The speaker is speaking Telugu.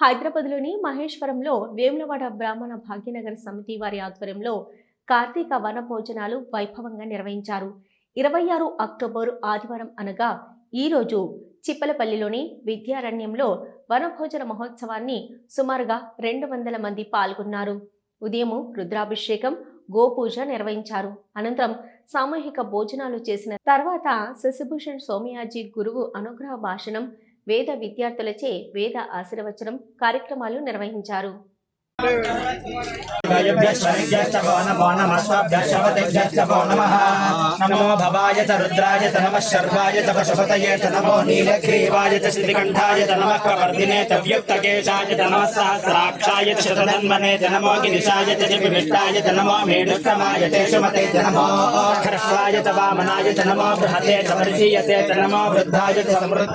హైదరాబాద్లోని మహేశ్వరంలో వేములవాడ బ్రాహ్మణ భాగ్యనగర్ సమితి వారి ఆధ్వర్యంలో కార్తీక వన భోజనాలు వైభవంగా నిర్వహించారు. ఇరవై ఆరు అక్టోబర్ ఆదివారం అనగా ఈరోజు చిప్పలపల్లిలోని విద్యారణ్యంలో వనభోజన మహోత్సవాన్ని సుమారుగా రెండు వందల మంది పాల్గొన్నారు. ఉదయము రుద్రాభిషేకం గోపూజ నిర్వహించారు. అనంతరం సామూహిక భోజనాలు చేసిన తర్వాత శశిభూషణ్ సోమయాజీ గురువు అనుగ్రహ భాషణం వేద విద్యార్థులచే వేద ఆశీర్వచనం కార్యక్రమాలు నిర్వహించారు. नमो भवाय च रुद्राय च नमः शर्वाय च पशुपतये च नमो नीलग्रीवाय च श्रीकण्ठाय च नमः प्रवर्धिने च व्युक्तकेशाय च नमः सहस्राक्षाय च शतधन्वने च नमो गिरिशाय च विविष्टाय च नमो मेढुक्रमाय तेषुमते च नमो ह्रस्वाय च वामनाय च नमो बृहते च वर्षीयते च नमो वृद्धाय च समृद्ध